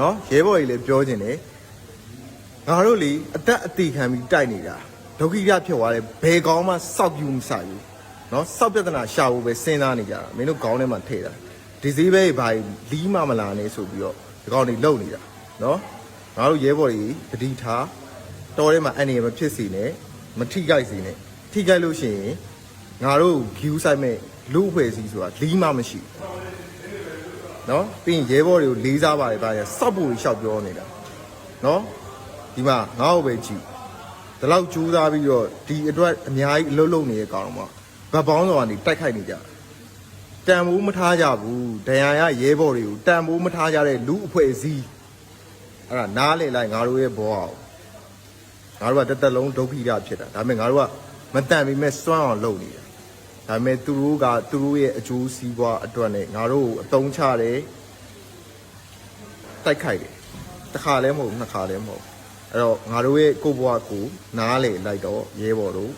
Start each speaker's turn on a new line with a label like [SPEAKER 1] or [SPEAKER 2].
[SPEAKER 1] နော်ရဲဘော်ကြီးလည်းပြောခြင်းတယ်ငါတို့လေအသက်အသေးခံပြီးတိုက်နေတာဒုက္ခိရဖြစ်သွားတယ်ဘယ်ကောင်းမှစောက်ပြူမဆိုင်ဘူးနော်စောက်ပြဿနာရှာဖို့ပဲစဉ်းစားနေကြတာမင်းတို့ခေါင်းထဲမှာထည့်တာဒီစည်းပဲဘာလီးမမလာနဲ့ဆိုပြီးတော့ဒီကောင်တွေလုံနေတာနော်ငါတို့ရဲဘော်ကြီးတတိထားတော်ထဲမှာအနေရမဖြစ်စီနဲ့မထိကြိုက်စီနဲ့ထိကြိုက်လို့ရှိရင်ငါတို့ view ဆိုင်မဲ့လူအဖွဲ့အစည်းဆိုတာလီးမမရှိဘူး နော်ပြီးရင်ရဲဘော်တွေကိုလေးစားပါတယ်ဗျာစောက်ဖို့ရှောက်ပြောနေတာနော်ဒီမှာငါ့ကိုပဲကြည့်ဒီလောက်ကြိုးစားပြီးတော့ဒီအတွက်အများကြီးအလုပ်လုပ်နေတဲ့ကောင်တော့ဗတ်ပေါင်းတော်ကနေတိုက်ခိုက်နေကြတန်မိုးမထားကြဘူးဒဏ်ရာရရဲဘော်တွေကိုတန်မိုးမထားကြတဲ့လူအဖွဲ့အစည်းအဲ့ဒါနားလေလိုက်ငါတို့ရဲ့ဘောအောင်ငါတို့ကတက်တက်လုံးဒုက္ခိရဖြစ်တာဒါပေမဲ့ငါတို့ကမတန်ပြီးမဲ့စွန့်အောင်လုပ်နေတာ ဒါပေမဲ့သူတို့ကသူတို့ရဲ့အကျိုးစီးပွားအတွက်နဲ့ငါတို့ကိုအတုံးချတယ်တိုက်ခိုက်တယ်တစ်ခါလည်းမဟုတ်ဘူးနှစ်ခါလည်းမဟုတ်ဘူးအဲ့တော့ငါတို့ရဲ့ကိုယ့်ဘဝကိုနားလေလိုက်တော့ရဲဘော်တို့